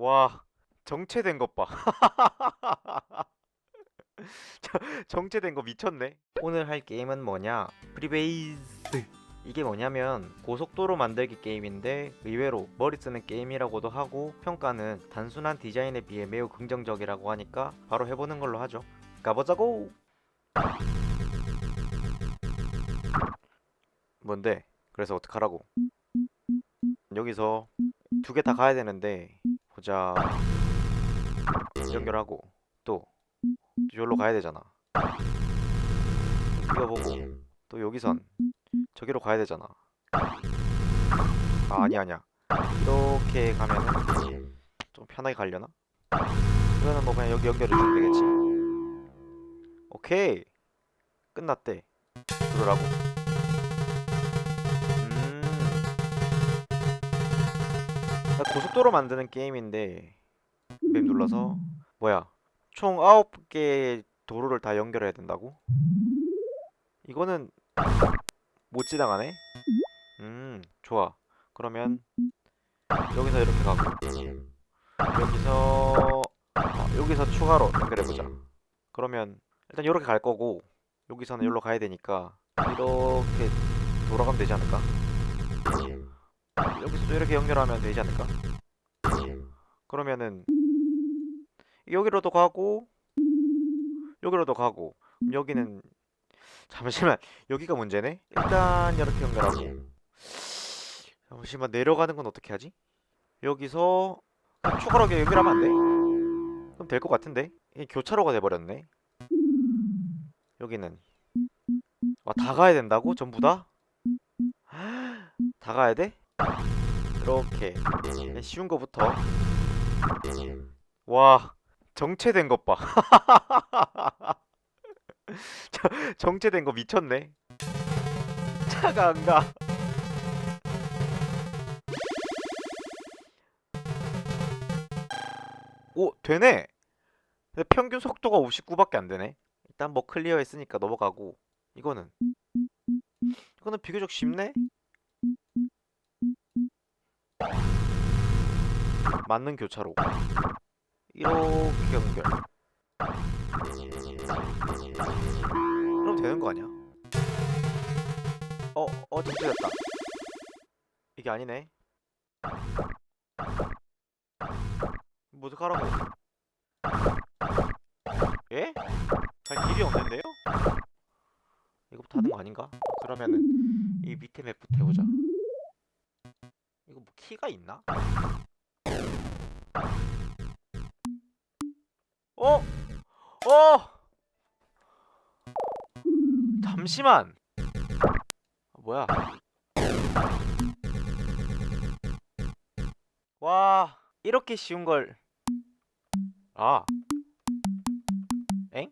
와 정체된 것 봐. 저- 정체된 거 미쳤네. 오늘 할 게임은 뭐냐? 프리베이스. 이게 뭐냐면 고속도로 만들기 게임인데 의외로 머리 쓰는 게임이라고도 하고 평가는 단순한 디자인에 비해 매우 긍정적이라고 하니까 바로 해보는 걸로 하죠. 가보자고. 뭔데? 그래서 어떡하라고? 여기서 두 개 다 가야 되는데 보자. 연결하고 또 여기로 가야 되잖아. 이어보고 또 여기선 저기로 가야 되잖아. 아 아니 아니야. 이렇게 가면은 좀 편하게 가려나? 이거는 뭐 그냥 여기 연결해 주면 되겠지. 오케이. 끝났대. 그러라고 고속도로 만드는 게임인데 맵 눌러서 뭐야 총 9개의 도로를 다 연결해야 된다고? 이거는 못 지나가네? 음 좋아 그러면 여기서 이렇게 가고 여기서 아, 여기서 추가로 연결해보자 그러면 일단 이렇게 갈 거고 여기서는 여기로 가야 되니까 이렇게 돌아가면 되지 않을까? 여기서도 이렇게 연결하면 되지 않을까? 그러면은 여기로도 가고 여기로도 가고 여기는 잠시만 여기가 문제네? 일단 이렇게 연결하고 잠시만 내려가는 건 어떻게 하지? 여기서 그냥 연결하면 안 돼? 그럼 될 것 같은데? 이 교차로가 돼버렸네 여기는 아, 다 가야 된다고? 전부 다? 다 가야 돼? 이렇게 그냥 쉬운 거부터 와 정체된 것 봐. 저- 정체된 거 미쳤네. 차가 안 가. 오 되네. 근데 평균 속도가 59밖에 안 되네. 일단 뭐 클리어 했으니까 넘어가고 이거는 이거는 비교적 쉽네. 맞는 교차로 이렇게 연결 그럼 되는 거 아니야? 어, 어, 정체됐다 이게 아니네 뭐 어떡하라고 예? 갈 길이 없는데요? 이거부터 하는 거 아닌가? 그러면은 이 밑에 맵부터 해보자 이거 뭐 키가 있나? 어? 어? 잠시만. 아, 뭐야? 와, 이렇게 쉬운 걸. 아. 엥?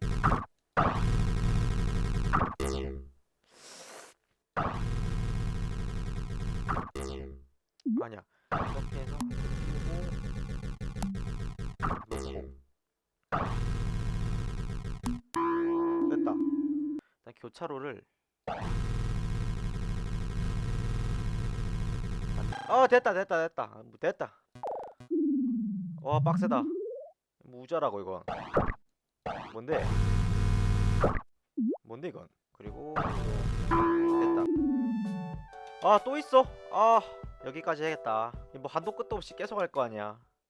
아니야. 이렇게 해서 그리고 됐다. 나 교차로를 어 됐다 됐다 됐다 뭐 됐다. 와 빡세다. 무자라고 이건. 뭔데? 뭔데 이건? 그리고 됐다. 아 또 있어. 아 여기까지 해야겠다. 뭐 한도 끝도 없이 계속 할 거 아니야.